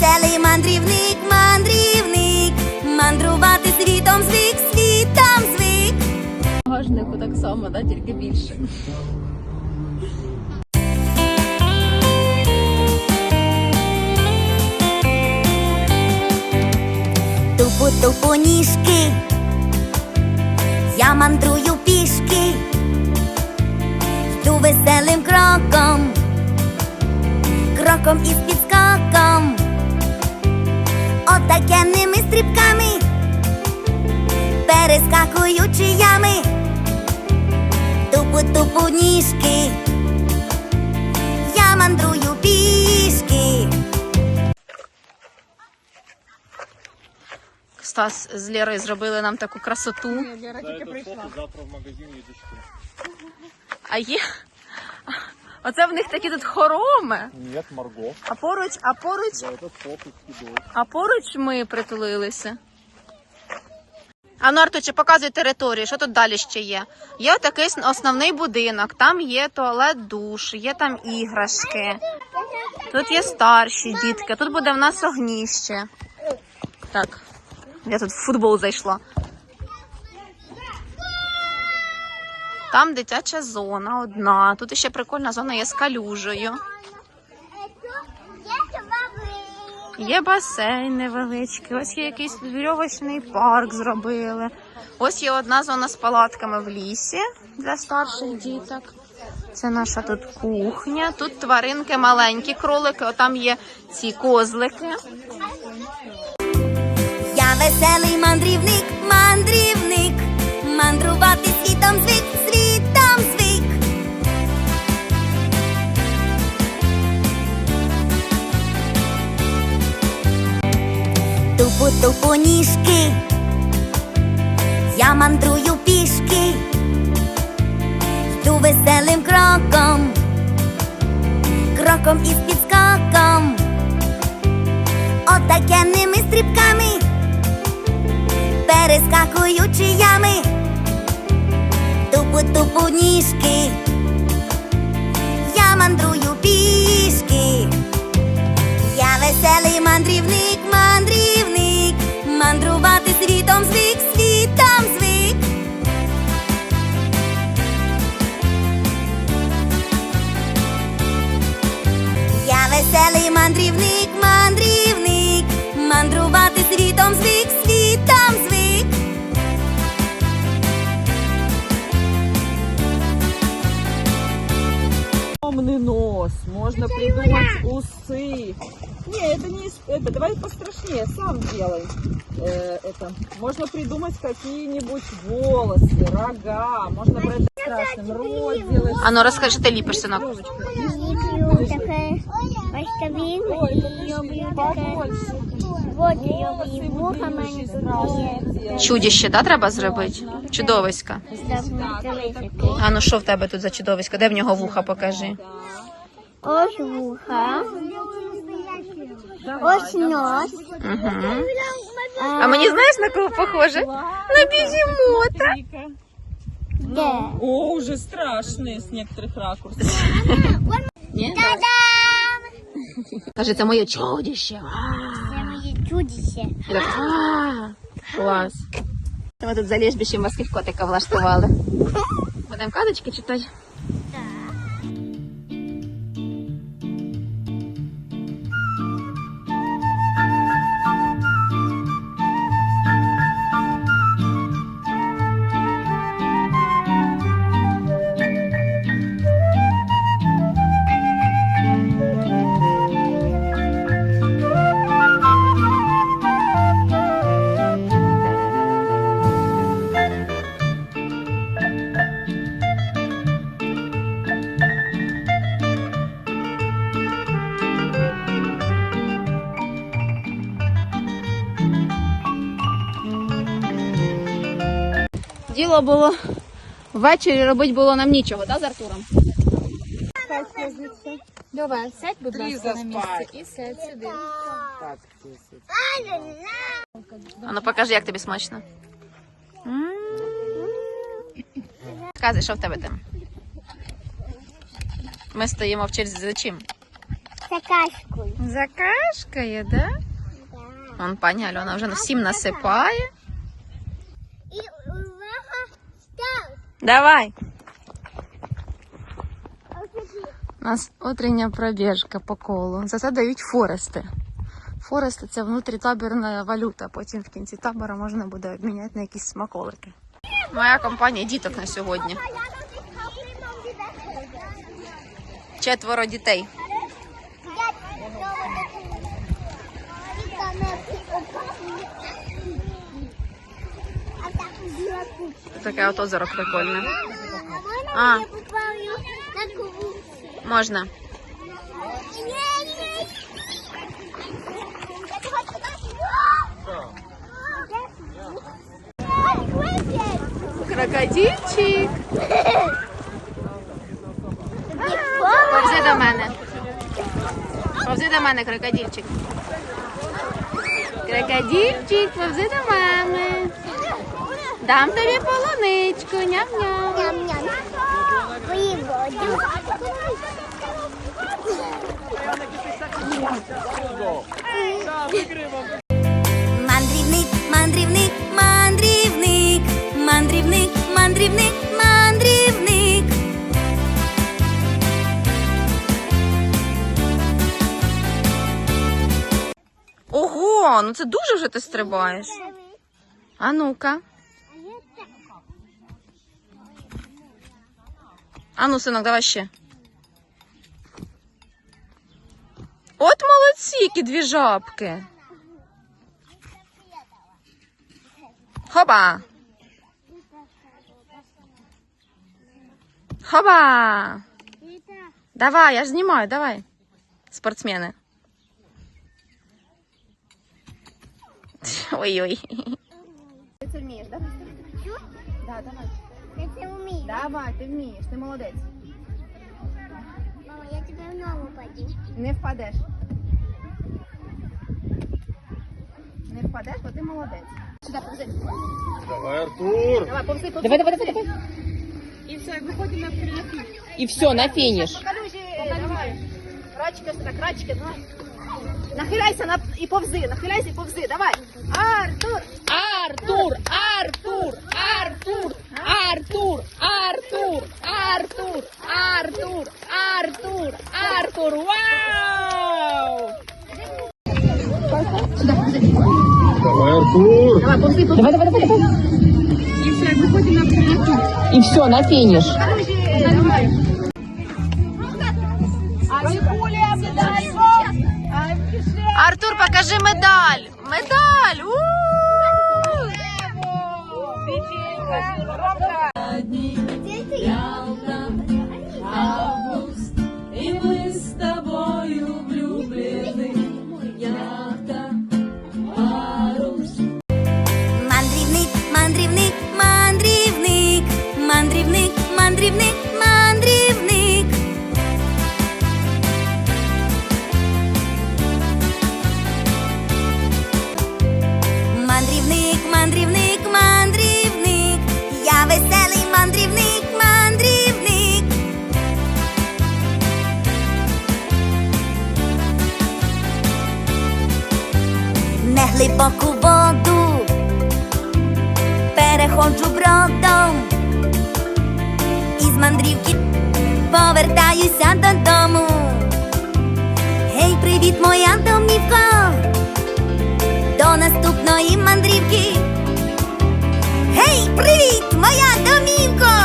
веселий мандрівник, мандрівник, мандрувати світом звик, світом звик. Багажнику так само, да, тільки більше. Тупу тупу ніжки, я мандрую пішки, йду веселим кроком, кроком із підскоком, отакенними стрибками, перескакуючи ями, тупу тупу ніжки, я мандрую пішки. Стас з Лєрою зробили нам таку красоту. За это фото завтра в магазин едешь ты. А є. Оце в них такі тут хороми. Нет, Марго. А поруч, а поруч, а поруч ми притулилися. А ну, Артуче, показуй територію, що тут далі ще є. Є такий основний будинок, там є туалет, душ, є там іграшки. Тут є старші дітки, тут буде в нас огніще. Так, я тут в футбол зайшла. Там дитяча зона одна. Тут ще прикольна зона є з калюжею. Є басейн невеличкий, ось є якийсь вірьовочний парк зробили. Ось є одна зона з палатками в лісі для старших діток. Це наша тут кухня. Тут тваринки маленькі кролики, отам є ці козлики. Я веселий мандрівник, мандрівник, мандрувати світом звик, Тупу тупу ніжки, я мандрую пішки, йду веселим кроком, кроком із підскоком, отакенними стрибками. Перескакуючи ями, тупу тупу ніжки, веселий мандрівник, мандрівник, мандрувати світом звик, світом звик. Огромный нос, можно придумать усы. Не, это не из- это. Давай пострашнее, сам делай. Э, это. Можно придумать какие-нибудь волосы, рога. Можно брать рот делать. А ну розкажи, що ти ліпиш, синок. Люблю таке бачковін, люблю таке побольше. воду, люблю вуха мене тут є. Чудіще, да, треба зробити? Чудовиська. Дивись, А ну що в тебе тут за чудовисько? Де в нього вуха покажи? Ось вуха, ось нос. Угу. А мені знаєш на кого похоже? На бігемота. Де? О, уже страшные с некоторых ракурсов. Ні? Каже, це моє чудище. Це моє чудище. І так, «А, Клас. Ми тут за лежбищем вас котика влаштували. Будемо казочки читати. Діло було ввечері робити було нам нічого, так, з Артуром? Давай, сядь, будь ласка, на місце і сядь сюди. А ну покажи, як тобі смачно. М. Що в тебе там? Ми стоїмо в черзі за чим? Закашкою. Закашкає, да? Да. Он пані Альона вже всім насипає. Давай. У нас утрення пробіжка по колу. За це дають форести. Форести це внутрітабірна валюта. Потім в кінці табора можна буде обміняти на якісь смаколики. Моя компанія діток на сьогодні. Четверо дітей. Таке от озеро прикольне. А. Можна. Крокодильчик. Повзи до мене. Повзи до мене, крокодильчик. Крокодильчик, повзи до мене. Дам тобі полуничку, ням-ням. Ням-ням. Виводю. Мандрівник, мандрівник, мандрівник, мандрівник, мандрівник, мандрівник. Ого, ну це дуже вже ти стрибаєш. А ну-ка. А ну, синок, давай ще. От молодці, які дві жабки. Хоба. Хоба. Давай, я ж знімаю, давай. Спортсмени. Ой-ой. Ти це вмієш, да? Да, давай. Я це вмію. Давай, ти вмієш, ти молодець. Мама, я тебе в ногу паду. Не впадеш. Не впадеш, бо ти молодець. Сюди, повзи. Давай, Артур! Давай, повзи, повзи. Давай, давай, давай, давай. И все, на финиш. Покажи, давай. Рачка сюди, рачки, давай. Нахиляйся на... і повзи, нахиляйся і повзи, давай. Артур, Артур, Артур, Артур, Артур, Артур, Артур, Артур, Артур, вау! Давай, Артур! Давай. Давай, давай, давай, давай. И все, на финиш. Давай. Артур, покажи медаль. Медаль. У! Неглибоку воду переходжу бродом. Із мандрівки повертаюся додому. Гей, привіт, моя домівка. До наступної мандрівки. Гей, привіт, моя домівка.